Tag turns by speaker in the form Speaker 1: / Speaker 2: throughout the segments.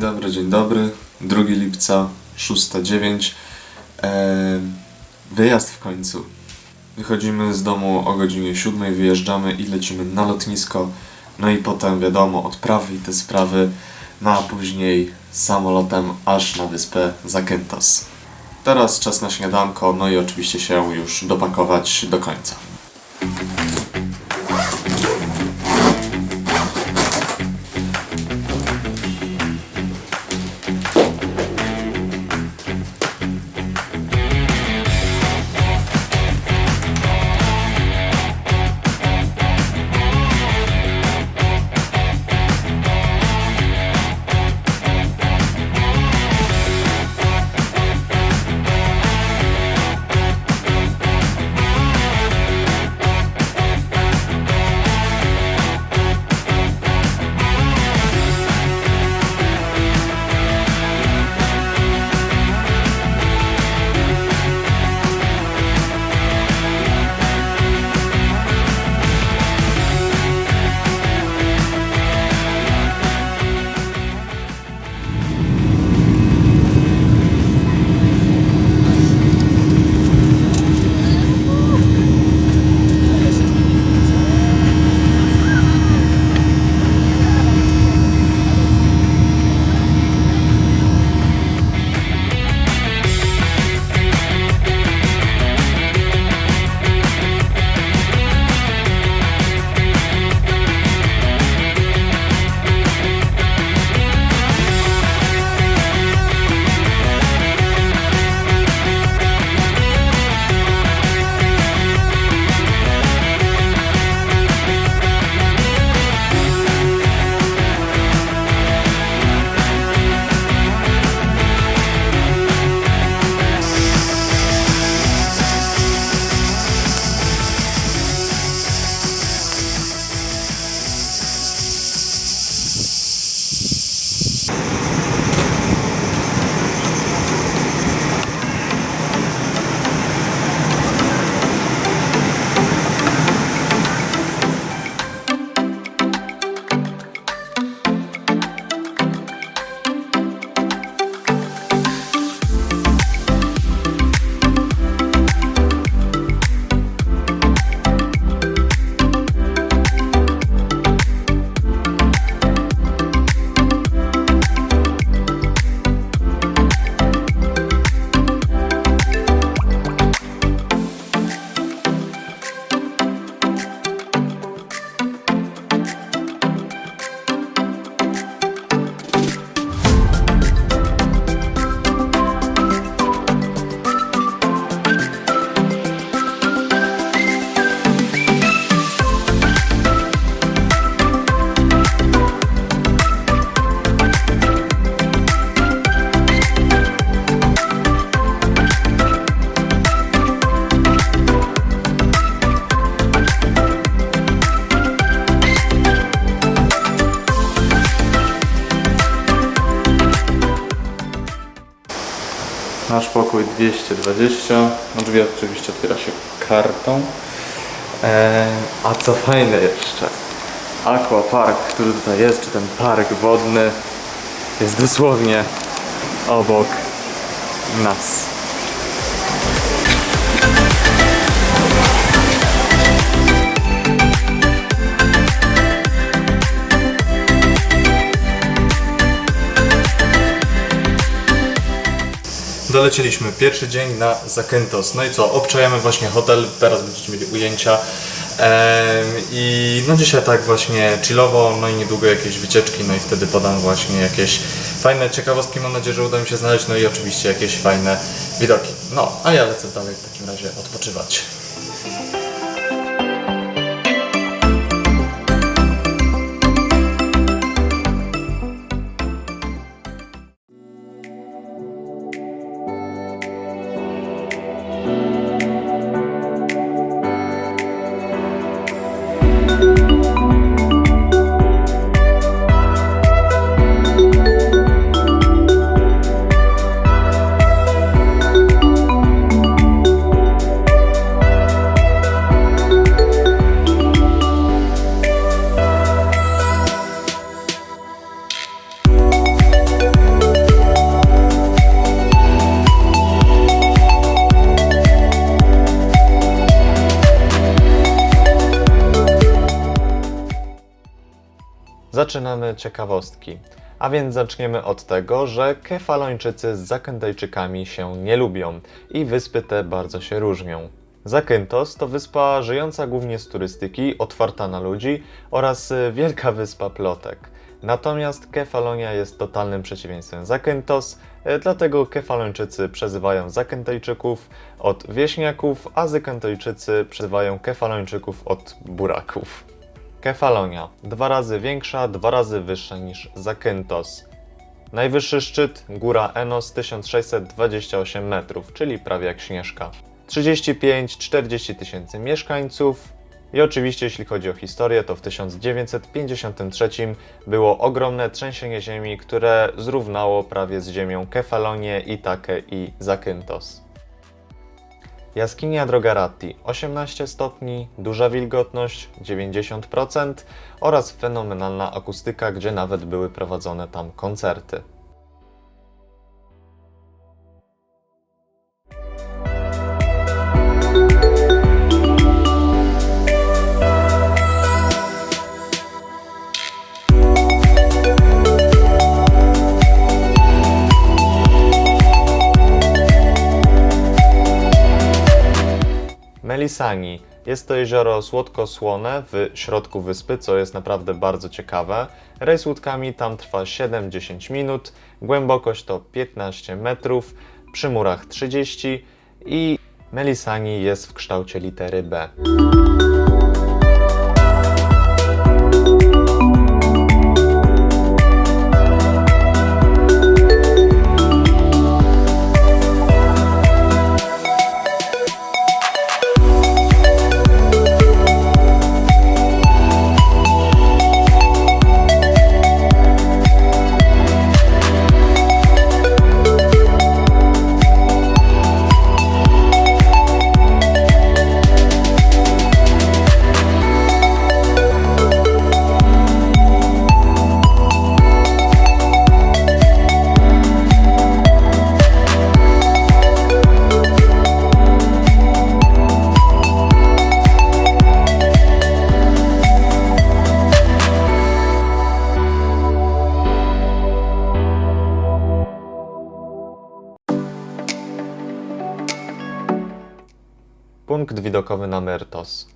Speaker 1: dobry, dzień dobry. 2 lipca, 6.09. Eee, wyjazd w końcu. Wychodzimy z domu o godzinie 7, wyjeżdżamy i lecimy na lotnisko. No i potem wiadomo, odprawy te sprawy, no a później samolotem aż na wyspę Zakynthos. Teraz czas na śniadanko, no i oczywiście się już dopakować do końca. 220. No drzwi oczywiście otwiera się kartą. Eee, a co fajne jeszcze, aquapark, który tutaj jest, czy ten park wodny jest dosłownie obok nas. Dolecieliśmy pierwszy dzień na Zakynthos. No i co, obczajamy właśnie hotel, teraz będziecie mieli ujęcia. Em, I no dzisiaj tak właśnie chillowo, no i niedługo jakieś wycieczki, no i wtedy podam właśnie jakieś fajne ciekawostki, mam nadzieję, że uda mi się znaleźć, no i oczywiście jakieś fajne widoki. No, a ja lecę dalej w takim razie odpoczywać.
Speaker 2: Zaczynamy ciekawostki. A więc zaczniemy od tego, że Kefalończycy z Zakętajczykami się nie lubią i wyspy te bardzo się różnią. Zakynthos to wyspa żyjąca głównie z turystyki, otwarta na ludzi oraz y, wielka wyspa plotek. Natomiast Kefalonia jest totalnym przeciwieństwem Zakynthos, y, dlatego Kefalończycy przezywają Zakętajczyków od wieśniaków, a Zakętajczycy przezywają Kefalończyków od buraków. Kefalonia. Dwa razy większa, dwa razy wyższa niż Zakynthos. Najwyższy szczyt góra Enos 1628 metrów, czyli prawie jak Śnieżka. 35-40 tysięcy mieszkańców. I oczywiście, jeśli chodzi o historię, to w 1953 było ogromne trzęsienie ziemi, które zrównało prawie z ziemią Kefalonię, Itakę i Zakynthos. Jaskinia Drogaratti 18 stopni, duża wilgotność 90% oraz fenomenalna akustyka, gdzie nawet były prowadzone tam koncerty. Melisani. Jest to jezioro słodko-słone w środku wyspy, co jest naprawdę bardzo ciekawe. Rejs łódkami tam trwa 7-10 minut, głębokość to 15 metrów, przy murach 30 i Melisani jest w kształcie litery B. Punkt widokowy na Myrtos.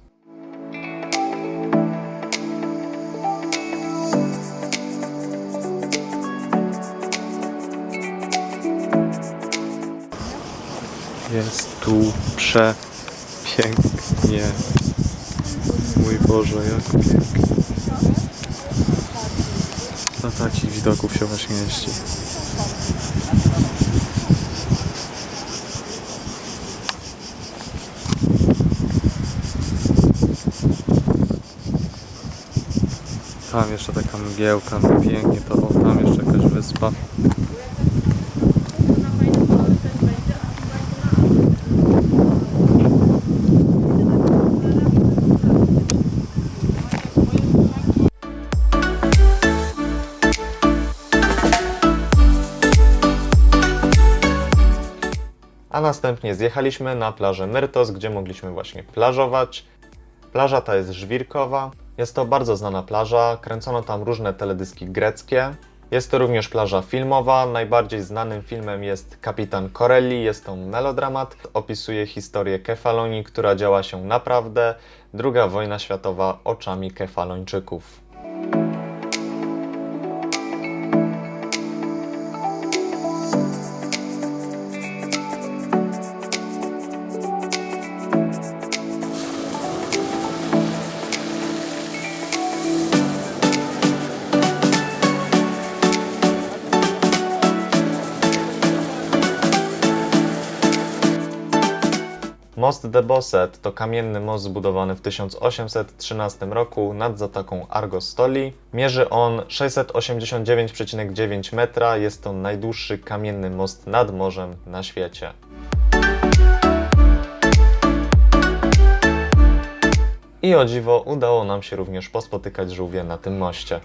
Speaker 3: Jest tu przepięknie. Mój Boże, jak pięknie. Do takich widoków się właśnie. Tam jeszcze taka mgiełka, no pięknie to, o tam jeszcze jakaś wyspa.
Speaker 2: A następnie zjechaliśmy na plażę Myrtos, gdzie mogliśmy właśnie plażować. Plaża ta jest żwirkowa. Jest to bardzo znana plaża, kręcono tam różne teledyski greckie. Jest to również plaża filmowa. Najbardziej znanym filmem jest Kapitan Corelli. Jest to melodramat. Opisuje historię Kefalonii, która działa się naprawdę. Druga wojna światowa oczami Kefalończyków. Most de Bosset to kamienny most zbudowany w 1813 roku nad zatoką Argostoli. Mierzy on 689,9 metra. Jest to najdłuższy kamienny most nad morzem na świecie. I o dziwo udało nam się również pospotykać żółwie na tym moście.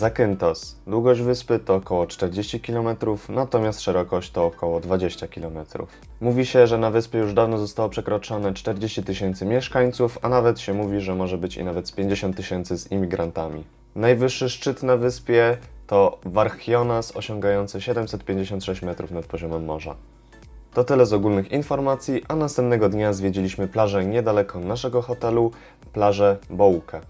Speaker 2: Zakynthos. Długość wyspy to około 40 km, natomiast szerokość to około 20 km. Mówi się, że na wyspie już dawno zostało przekroczone 40 tysięcy mieszkańców, a nawet się mówi, że może być i nawet z 50 tysięcy z imigrantami. Najwyższy szczyt na wyspie to Varchionas osiągający 756 metrów nad poziomem morza. To tyle z ogólnych informacji, a następnego dnia zwiedziliśmy plażę niedaleko naszego hotelu, plażę Bołkę.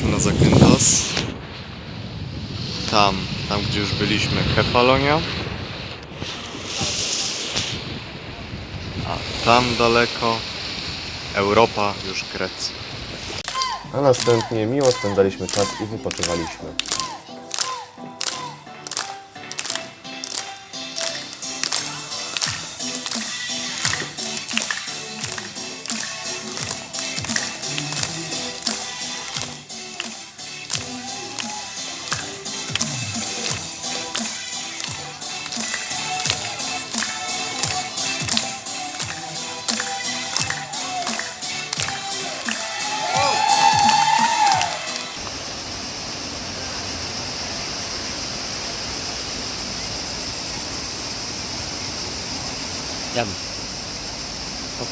Speaker 2: Jesteśmy na Zakynthos. Tam, tam gdzie już byliśmy, Kefalonia. A tam daleko Europa, już Grecja. A następnie miło spędzaliśmy czas i wypoczywaliśmy.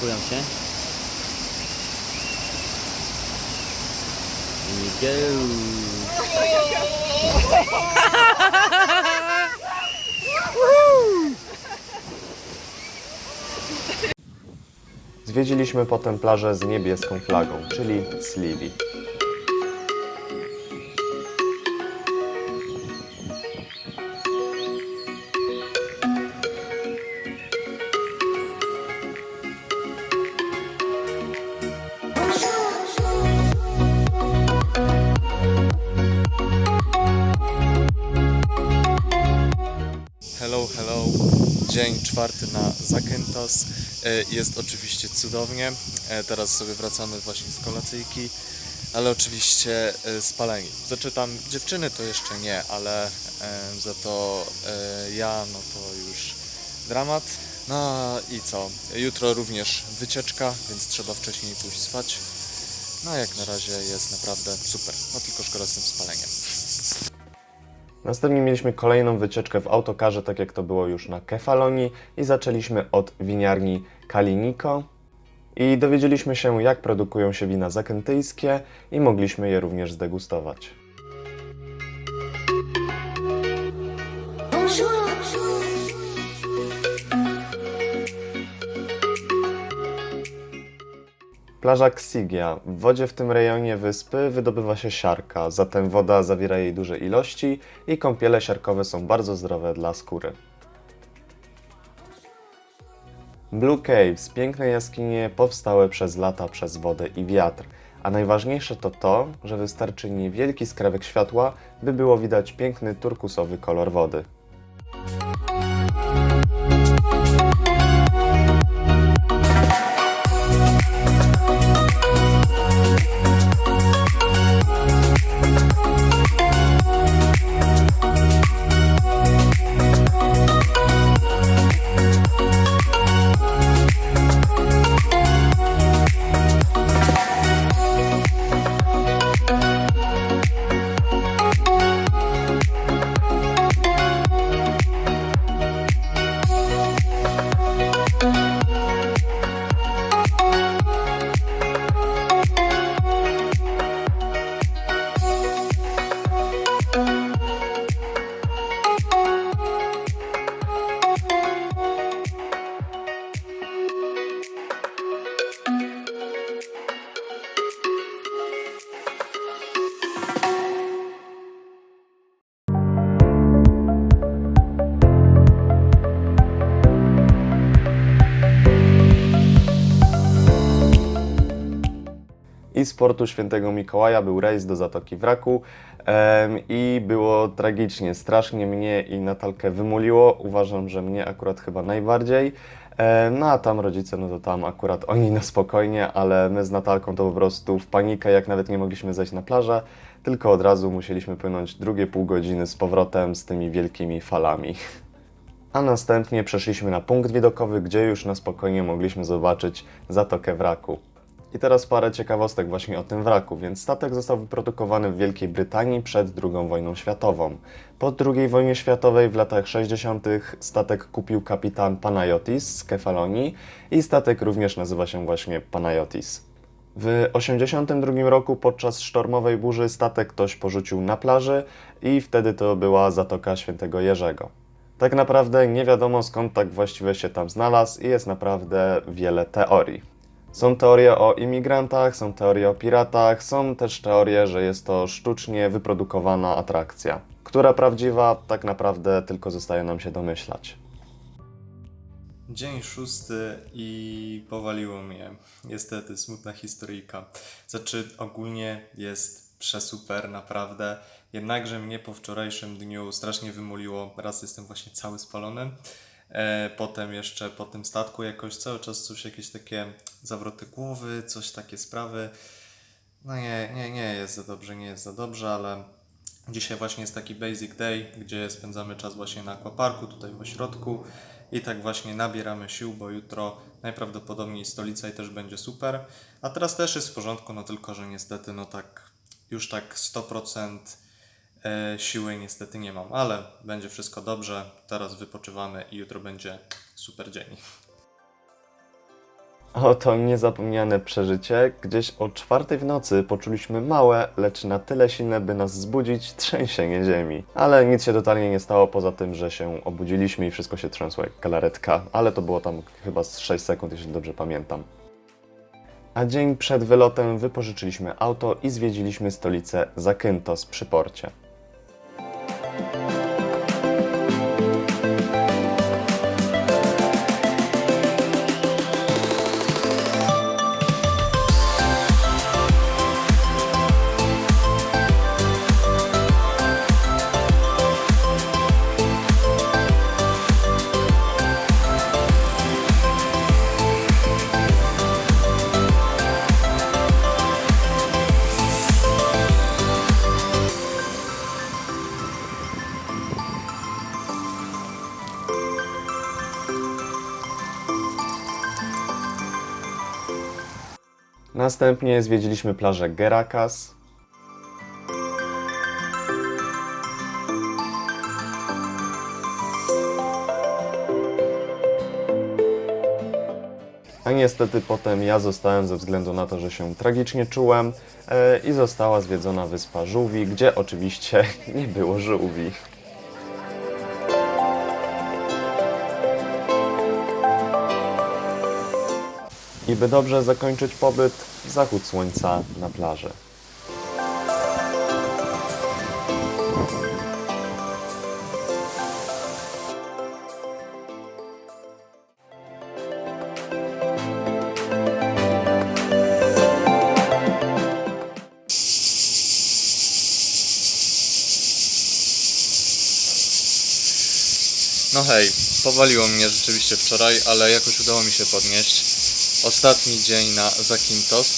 Speaker 4: Pakują się. I go.
Speaker 2: Zwiedziliśmy potem plażę z niebieską flagą, czyli Slivi.
Speaker 1: Dzień czwarty na Zakynthos. E, Jest oczywiście cudownie. E, Teraz sobie wracamy właśnie z kolacyjki, ale oczywiście e, spaleni. Znaczy tam dziewczyny to jeszcze nie, ale za to ja no to już dramat. No i co? Jutro również wycieczka, więc trzeba wcześniej pójść spać. No jak na razie jest naprawdę super. No tylko szkoda z tym spaleniem.
Speaker 2: Następnie mieliśmy kolejną wycieczkę w autokarze, tak jak to było już na Kefalonii i zaczęliśmy od winiarni Kaliniko i dowiedzieliśmy się jak produkują się wina zakentyjskie i mogliśmy je również zdegustować. Plaża Xigia. W wodzie w tym rejonie wyspy wydobywa się siarka, zatem woda zawiera jej duże ilości i kąpiele siarkowe są bardzo zdrowe dla skóry. Blue Caves, piękne jaskinie powstałe przez lata przez wodę i wiatr. A najważniejsze to to, że wystarczy niewielki skrawek światła, by było widać piękny turkusowy kolor wody. I z portu Świętego Mikołaja był rejs do Zatoki Wraku i było tragicznie, strasznie mnie i Natalkę wymuliło. Uważam, że mnie akurat chyba najbardziej. No a tam rodzice, no to tam akurat oni na spokojnie, ale my z Natalką to po prostu w panikę, jak nawet nie mogliśmy zejść na plażę, tylko od razu musieliśmy płynąć drugie pół godziny z powrotem z tymi wielkimi falami. A następnie przeszliśmy na punkt widokowy, gdzie już na spokojnie mogliśmy zobaczyć Zatokę Wraku. I teraz parę ciekawostek właśnie o tym wraku. Więc statek został wyprodukowany w Wielkiej Brytanii przed II wojną światową. Po II wojnie światowej w latach 60. statek kupił kapitan Panayotis z Kefalonii i statek również nazywa się właśnie Panayotis. W 1982 roku podczas sztormowej burzy statek ktoś porzucił na plaży i wtedy to była Zatoka Świętego Jerzego. Tak naprawdę nie wiadomo skąd tak właściwie się tam znalazł i jest naprawdę wiele teorii. Są teorie o imigrantach, są teorie o piratach, są też teorie, że jest to sztucznie wyprodukowana atrakcja. Która prawdziwa, tak naprawdę tylko zostaje nam się domyślać.
Speaker 1: Dzień szósty i powaliło mnie. Niestety, smutna historyjka. Znaczy, ogólnie jest przesuper, naprawdę. Jednakże mnie po wczorajszym dniu strasznie wymuliło. Raz jestem właśnie cały spalony. E, potem jeszcze po tym statku jakoś cały czas coś, jakieś takie zawroty głowy, coś takie sprawy. No nie, nie, nie jest za dobrze, nie jest za dobrze, ale Dzisiaj właśnie jest taki basic day, gdzie spędzamy czas właśnie na aquaparku, tutaj w ośrodku i tak właśnie nabieramy sił, bo jutro najprawdopodobniej stolica i też będzie super. A teraz też jest w porządku, no tylko, że niestety no tak już tak 100% e, siły niestety nie mam, ale będzie wszystko dobrze. Teraz wypoczywamy i jutro będzie super dzień.
Speaker 2: Oto niezapomniane przeżycie. Gdzieś o czwartej w nocy poczuliśmy małe, lecz na tyle silne, by nas zbudzić trzęsienie ziemi. Ale nic się totalnie nie stało, poza tym, że się obudziliśmy i wszystko się trzęsło jak galaretka. Ale to było tam chyba z 6 sekund, jeśli dobrze pamiętam. A dzień przed wylotem wypożyczyliśmy auto i zwiedziliśmy stolicę Zakynthos przy porcie. Bye. Następnie zwiedziliśmy plażę Gerakas. A niestety potem ja zostałem ze względu na to, że się tragicznie czułem e, i została zwiedzona wyspa Żółwi, gdzie oczywiście nie było żółwi. I by dobrze zakończyć pobyt, zachód słońca na plaży.
Speaker 5: No hej, powaliło mnie rzeczywiście wczoraj, ale jakoś udało mi się podnieść. Ostatni dzień na Zakynthos.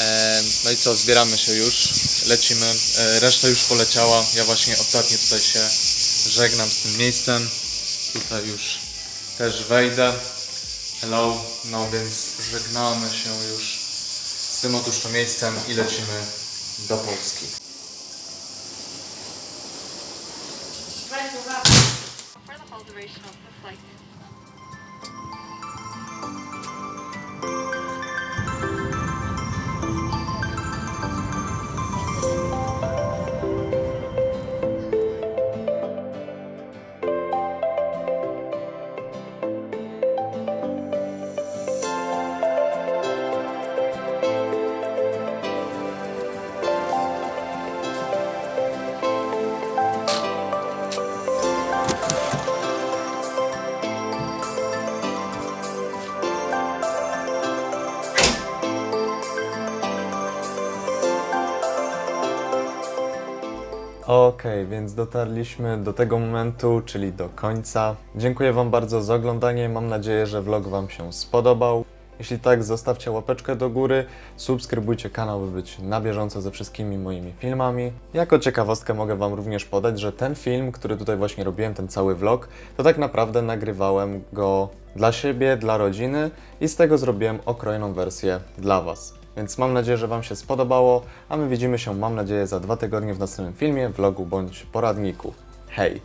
Speaker 5: E, no i co, zbieramy się już, lecimy. E, reszta już poleciała. Ja właśnie ostatnio tutaj się żegnam z tym miejscem. Tutaj już też wejdę. Hello. No więc żegnamy się już z tym otóż to miejscem i lecimy do Polski.
Speaker 2: Okej, więc dotarliśmy do tego momentu, czyli do końca. Dziękuję Wam bardzo za oglądanie. Mam nadzieję, że vlog Wam się spodobał. Jeśli tak, zostawcie łapeczkę do góry, subskrybujcie kanał, by być na bieżąco ze wszystkimi moimi filmami. Jako ciekawostkę mogę Wam również podać, że ten film, który tutaj właśnie robiłem, ten cały vlog, to tak naprawdę nagrywałem go dla siebie, dla rodziny i z tego zrobiłem okrojoną wersję dla Was. Więc mam nadzieję, że Wam się spodobało, a my widzimy się, mam nadzieję, za dwa tygodnie w następnym filmie, vlogu bądź poradniku. Hej!